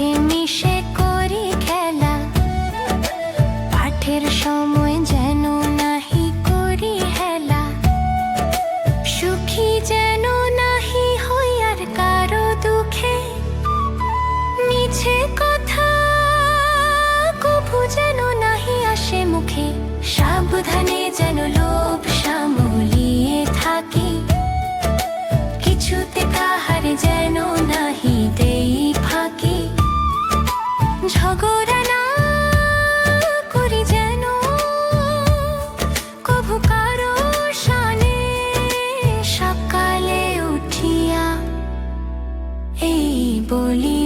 came 玻璃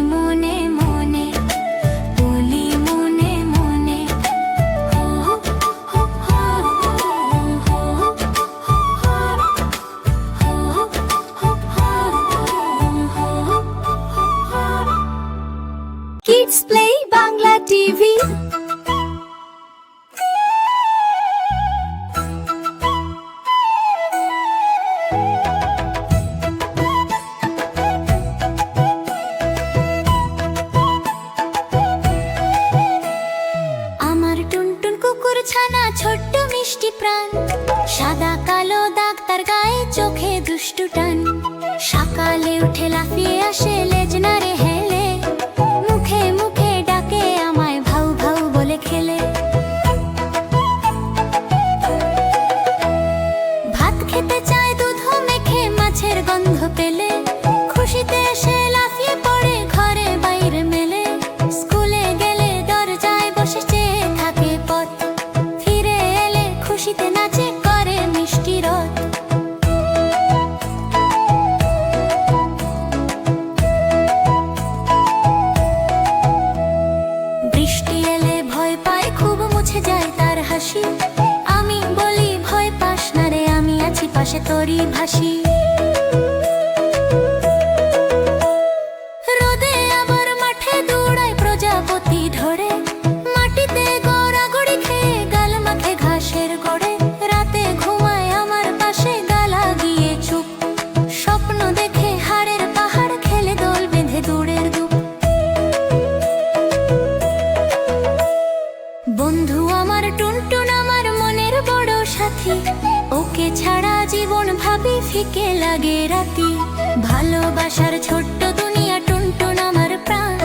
ভালোবাসার ছোট্ট দুনিয়া টুনটুন আমার প্রাণ।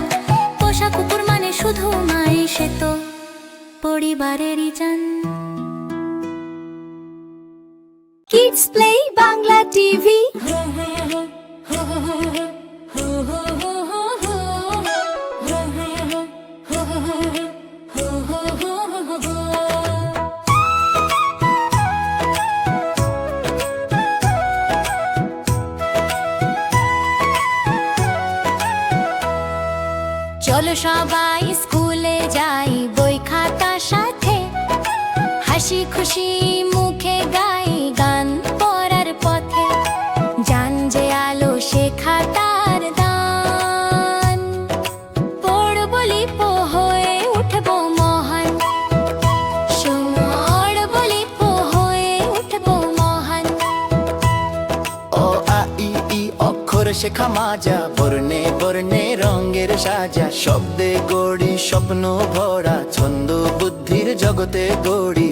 পোষা কুকুর মানে শুধু মায়ে সে তো পরিবারেরই যান কিডস প্লে বাংলা টিভি চলো সবাই স্কুলে যাই বই খাতা সাথে। হাসি খুশি মাখা মাজা বর্ণে বর্ণে রঙের সাজা। শব্দে গড়ি স্বপ্ন ভরা ছন্দ বুদ্ধির জগতে গড়ি।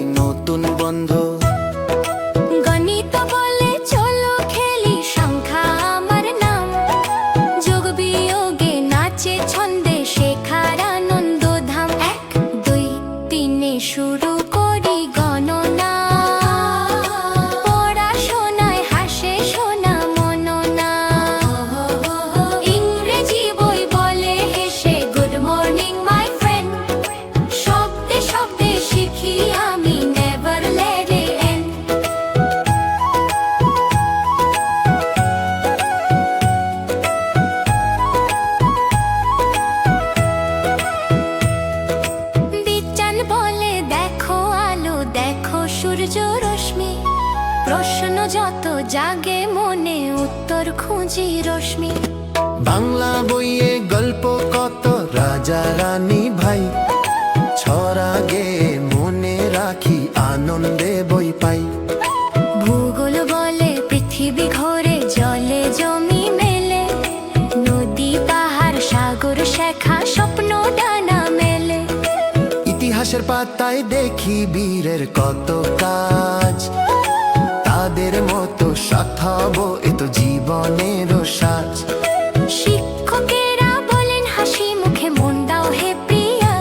রশ্মি। বাংলা বইয়ে গল্প কত রাজা রানী ভাই? ছড়া গে মনে রাখি আনন্দে বই পাই। ভূগোল বলে পৃথিবী ঘরে জলে জমি মেলে। নদী পাহাড় সাগর শেখা স্বপ্ন ডানা মেলে। ইতিহাসের পাতায় দেখি বীরের কত কাজ। তাদের মতো সাথাবো এত জীবনের সাজ। শিক্ষকেরা বলেন হাসি মুখে মন দাও হে প্রিয়া।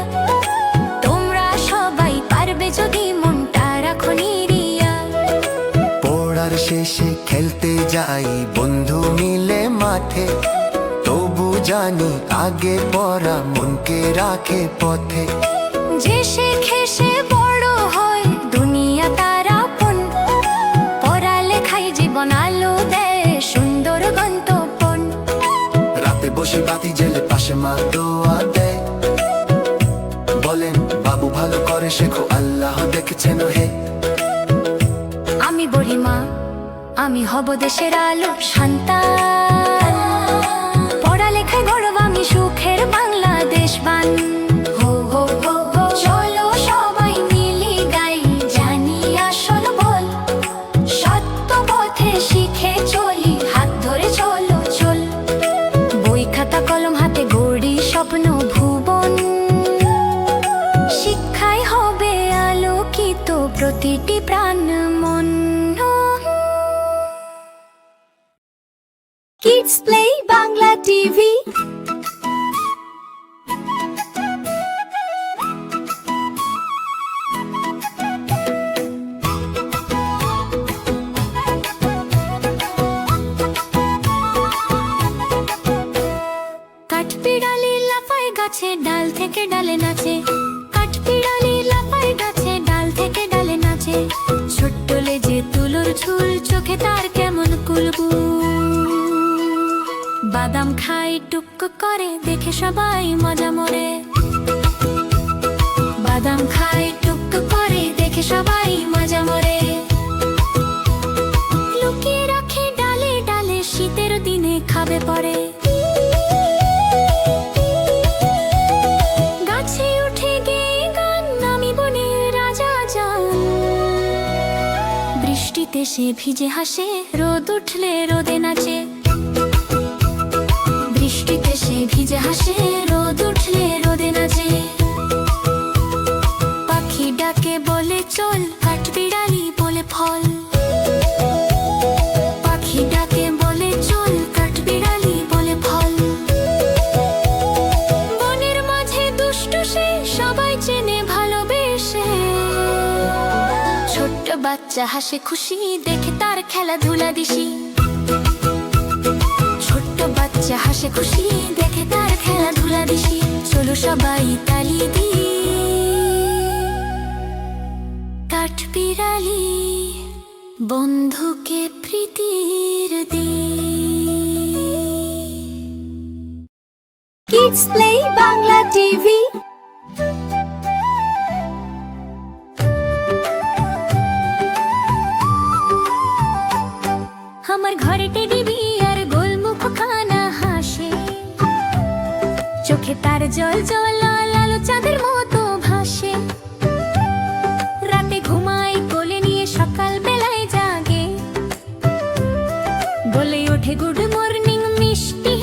তোমরা সবাই পারবে যদি মনটা রাখো নিরিয়া। পড়ার শেষে খেলতে যাই বন্ধু মিলে মাঠে। তবু জানি আগে পড়া মনকে রাখে পথে। যে শেখে সে বসে বাতি জেলে পাশে মা দোয়া দেয়। বলেন, বাবু ভালো করে শেখো, আল্লাহ দেখেছেন হে। আমি বলি, মা, আমি হব দেশের আলো শান্তা। পড়ালেখায় গৌরব, আমি সুখের বাংলাদেশ বান। প্রতিটি প্রাণ মন কিডস প্লে বাংলা টিভি কাঠবিড়ালি লাফায় গাছে, ডাল থেকে ডালে নাচে। কাঠবিড়ালি ঝুল চোখে তার কেমন কুলবু বাদাম খাই টুক করে, দেখে সবাই মজা মরে। বাদাম খাই টুক করে, দেখে সবাই মজা মরে। লুকিয়ে রাখে, ডালে ডালে শীতের দিনে খাবে পরে। সে ভিজে হাসে, রোদ উঠলে রোদে নাচে। বৃষ্টিতে সে ভিজে হাসে, রোদ উঠলে রোদে নাচে। বাচ্চা হাসে, খুশি, দেখে তার খেলাধুলা দিশি। ছোট্ট বাচ্চা, হাসে, খুশি, দেখে তার খেলাধুলা দিশি। চলো সবাই তালি দি কাঠবিড়ালি বন্ধুকে প্রীতির the kids play Bangla TV চোখে তার জল জল, লাল আলো চাঁদের মতো ভাসে। রাতে ঘুমায়, কোলে নিয়ে সকাল বেলায় জাগে। বলে ওঠে গুড মর্নিং মিষ্টি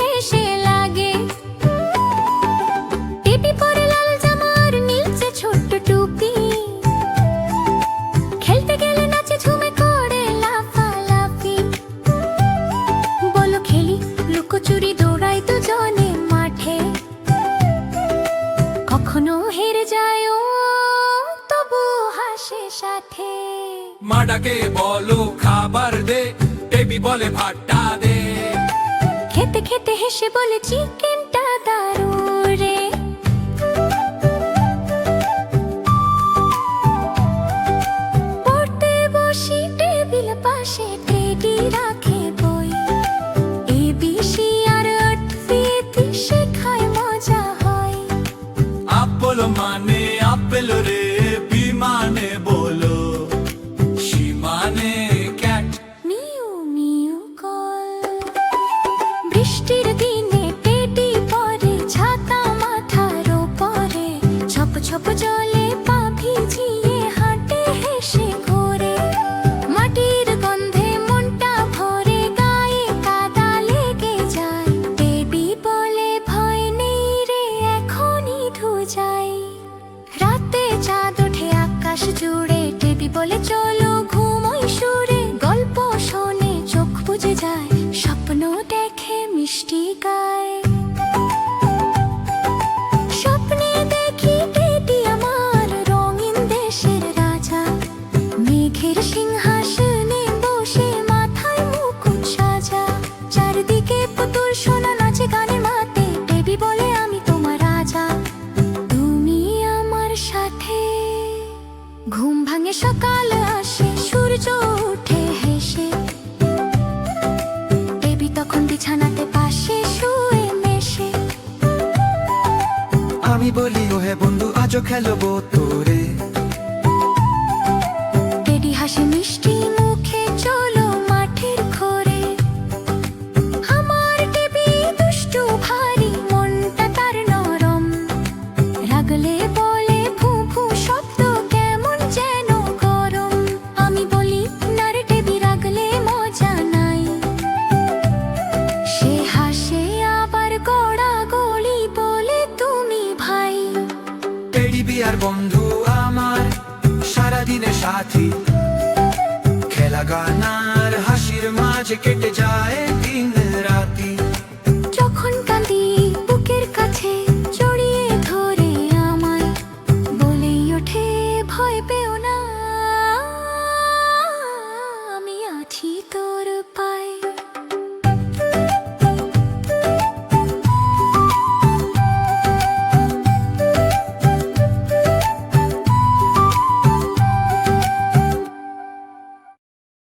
সাথে। মাডাকে বলো খাবার দে বেবি বলে ভাতটা দে। খেতে খেতে হেসে বলে চিকেনটা দারুণ। বিছানাতে পাশে শুয়ে মেশে। আমি বলি ও হে বন্ধু আজও খেলব তোরে। magic in